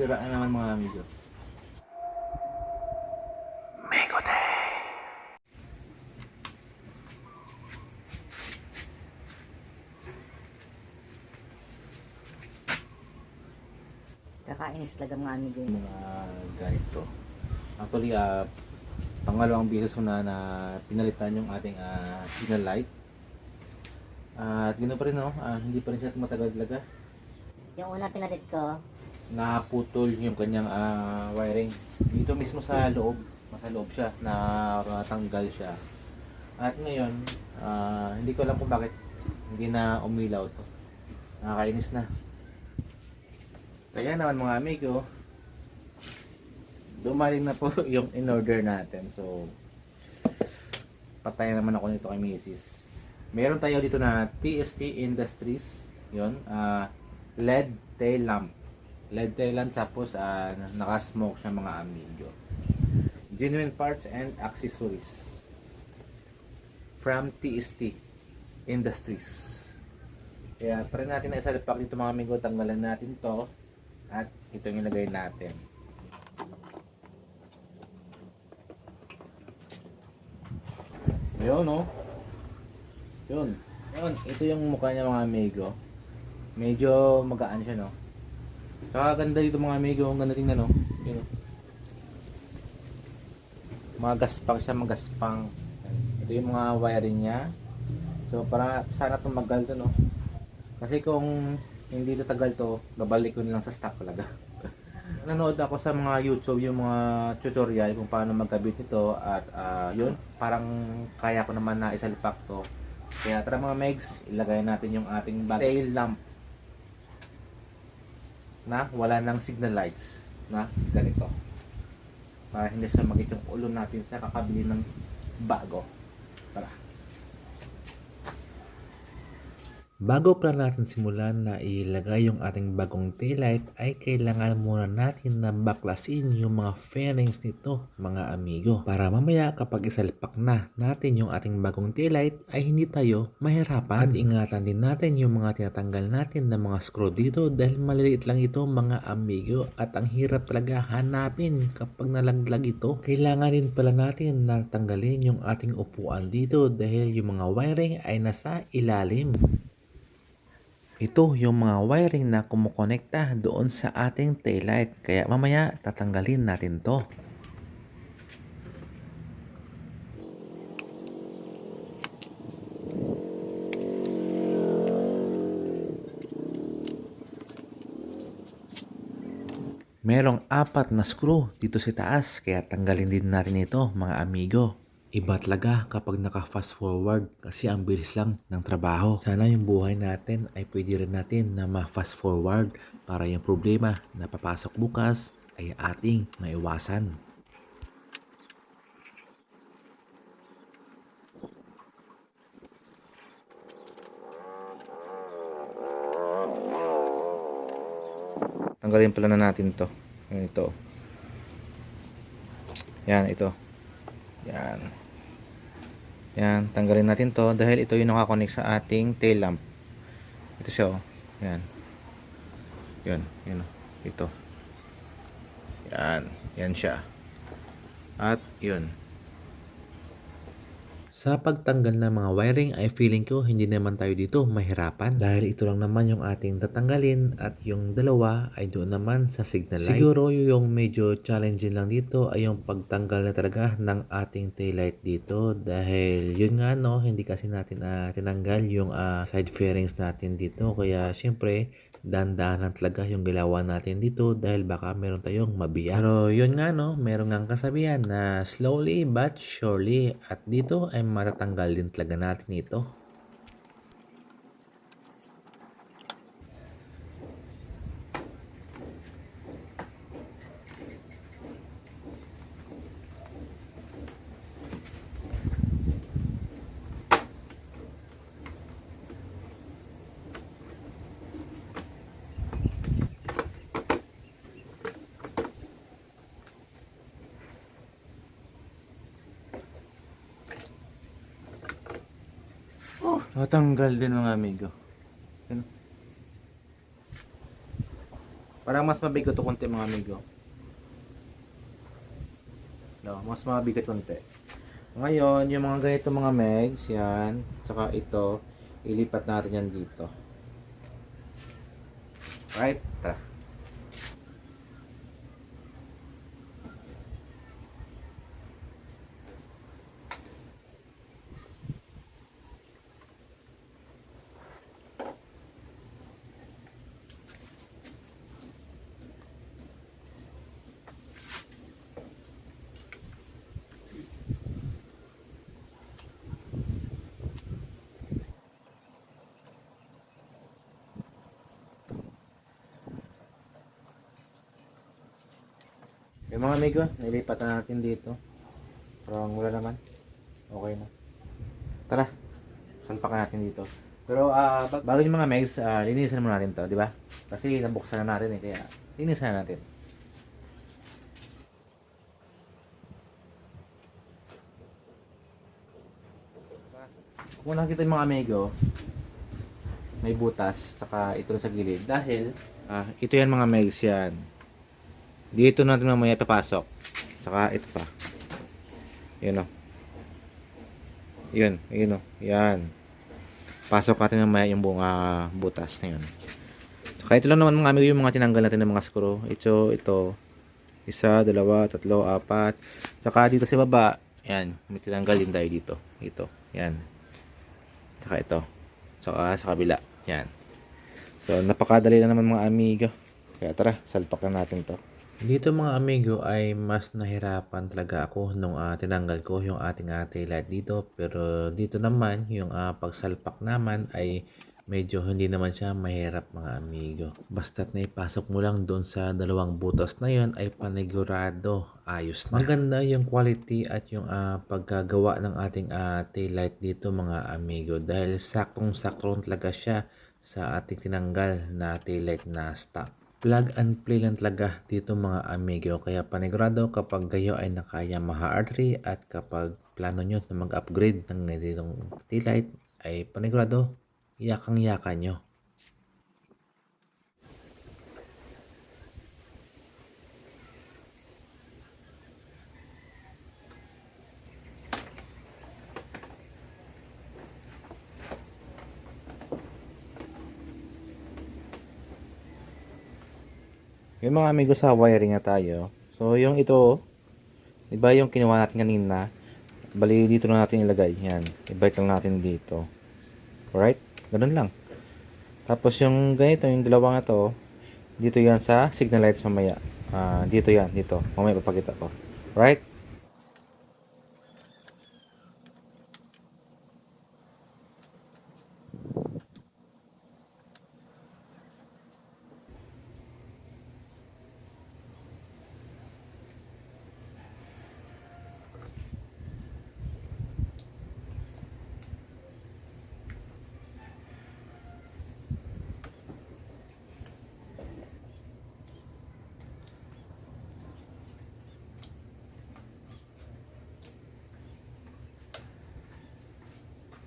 sira na naman mga amigo. Kakainis talaga mga amigo. Mga ganito. Actually, ah, pangalawang beses ko na na pinalitan yung ating ah, signal light. At ganoon pa rin, no? Ah, hindi pa rin siya matagal talaga. Yung una pinalit ko, naputol yung kanyang ah, wiring. Dito mismo sa loob, nasa loob siya, natanggal siya. At ngayon, ah, hindi ko alam kung bakit hindi na umilaw to. Nakakainis na. Kaya naman mga amigo, dumaling na po yung in-order natin. So, patay naman ako nito kay Mrs. Meron tayo dito na TST Industries. Yun, ah, LED tail lamp. LED tail tapos ah, naka-smoke siya mga amigo. Genuine parts and accessories. From TST Industries. Kaya try natin na isa pack dito mga amigo. Tanggalan natin to. At ito yung ilagay natin. Ayun, no? Yun. Yun. Ito yung mukha niya mga amigo. Medyo magaan siya, no? Saka ganda dito mga amigo. Ang ganda tingnan, no? Yun, no? Magaspang siya, magaspang. Ito yung mga wiring niya. So, para sana tumagal to, no? Kasi kung hindi tatagal to, babalik ko lang sa stock talaga. Nanood ako sa mga YouTube yung mga tutorial kung paano magkabit nito at ah, yun, parang kaya ko naman na isalipak to. Kaya tara mga megs, ilagay natin yung ating tail lamp na wala nang signal lights na ganito. Para hindi sa magit yung ulo natin sa kakabili ng bago. Tara. Bago pa natin simulan na ilagay yung ating bagong taillight ay kailangan muna natin na baklasin yung mga fairings nito mga amigo. Para mamaya kapag isalpak na natin yung ating bagong taillight ay hindi tayo mahirapan. At ingatan din natin yung mga tinatanggal natin na mga screw dito dahil maliliit lang ito mga amigo at ang hirap talaga hanapin kapag nalaglag ito. Kailangan din pala natin na tanggalin yung ating upuan dito dahil yung mga wiring ay nasa ilalim. Ito yung mga wiring na kumukonekta doon sa ating taillight. Kaya mamaya tatanggalin natin to. Merong apat na screw dito sa taas kaya tanggalin din natin ito mga amigo. Iba talaga kapag naka-fast forward kasi ang bilis lang ng trabaho. Sana yung buhay natin ay pwede rin natin na ma-fast forward para yung problema na papasok bukas ay ating maiwasan. Tanggalin pala na natin to. Ito. Yan, ito. Yan. Yan, tanggalin natin to dahil ito yung nakakonect sa ating tail lamp. Ito siya, oh. Yan. Yun, yun, oh. Ito. Yan, yan siya. At, yun. Sa pagtanggal ng mga wiring ay feeling ko hindi naman tayo dito mahirapan. Dahil ito lang naman yung ating tatanggalin at yung dalawa ay doon naman sa signal light. Siguro yung medyo challenging lang dito ay yung pagtanggal na talaga ng ating taillight dito. Dahil yun nga no hindi kasi natin uh, tinanggal yung ah, side fairings natin dito. Kaya syempre dandahan lang talaga yung gilawan natin dito dahil baka meron tayong mabiyak. Pero yun nga no, meron nga kasabihan na slowly but surely at dito ay matatanggal din talaga natin ito. Natanggal din mga amigo. Yan. Parang mas mabigat to konti mga amigo. No, mas mabigat konti. Ngayon, yung mga ganito mga megs, yan, tsaka ito, ilipat natin yan dito. Right? Tara. Yung mga amigo, nilipat na natin dito. Parang wala naman. Okay na. Tara. Salpakan natin dito. Pero ba- bago yung mga megs, ah, linisan muna natin to, di ba? Kasi nabuksan na natin eh, kaya linisan na natin. Kung nakikita yung mga amigo, may butas, tsaka ito sa gilid. Dahil, ah, ito yan mga megs yan. Dito natin mamaya papasok. Saka ito pa. Yun o. Yun, yun o. Yan. Pasok natin mamaya yung buong ah, butas na yun. Saka ito lang naman mga amigo yung mga tinanggal natin ng mga screw. Ito, ito. Isa, dalawa, tatlo, apat. Saka dito sa baba, yan. May tinanggal din tayo dito. Ito. Yan. Saka ito. Saka sa kabila. Yan. So, napakadali na naman mga amigo. Kaya tara, salpak na natin to. Dito mga amigo ay mas nahirapan talaga ako nung ah, tinanggal ko yung ating uh, taillight dito. Pero dito naman yung ah, pagsalpak naman ay medyo hindi naman siya mahirap mga amigo. Basta't naipasok mo lang doon sa dalawang butas na yon ay panigurado ayos na. Maganda yung quality at yung ah, pagkagawa ng ating ah, taillight dito mga amigo dahil saktong-sakto talaga siya sa ating tinanggal na taillight na stock plug and play lang talaga dito mga amigo. Kaya panigurado kapag kayo ay nakaya maha R3 at kapag plano nyo na mag-upgrade ng ganitong taillight ay panigurado yakang-yaka nyo. Yung mga amigo sa wiring na tayo. So, yung ito, di ba yung kinuha natin kanina, bali dito na natin ilagay. Yan. I-bite lang natin dito. Alright? Ganun lang. Tapos yung ganito, yung dalawang ito, dito yan sa signal lights mamaya. Ah, dito yan, dito. Mamaya papakita ko. Right?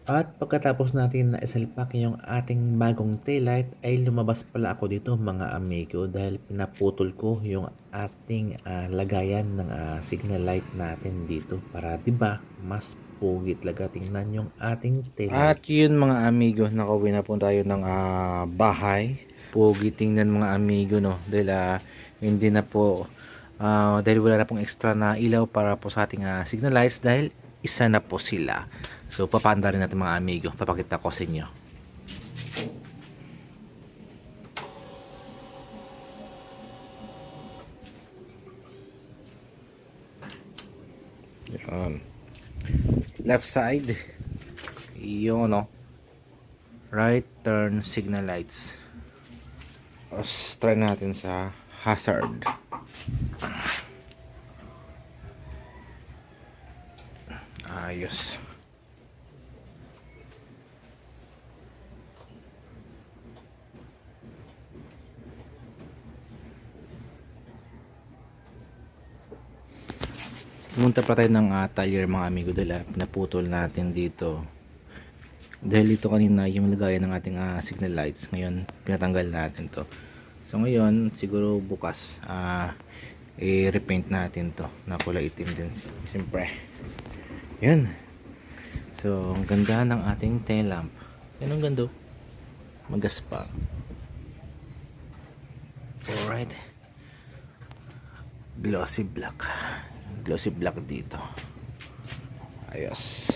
At pagkatapos natin na isalpak yung ating bagong taillight ay lumabas pala ako dito mga amigo dahil pinaputol ko yung ating ah, lagayan ng ah, signal light natin dito para 'di ba mas pugi talaga tingnan yung ating taillight. At yun mga amigo, nakauwi na po tayo ng ah, bahay. Pogi tingnan mga amigo no. Dahil ah, hindi na po ah, dahil wala na pong extra na ilaw para po sa ating ah, signal lights dahil isa na po sila. So papanda rin natin mga amigo. Papakita ko sa inyo. Yan. Left side. Yung ano right turn signal lights. Tapos try natin sa hazard. Ayos Pumunta pa tayo ng uh, talyer mga amigo dala. Pinaputol natin dito. Dahil ito kanina yung lagayan ng ating ah, signal lights. Ngayon pinatanggal natin to. So ngayon, siguro bukas, ah, i-repaint natin to na kulay itim din. Siyempre. Yan. So, ang ganda ng ating tail lamp. Yan ang ganda. oh. Magaspang. Alright. Glossy black. Glossy black dito. Ayos.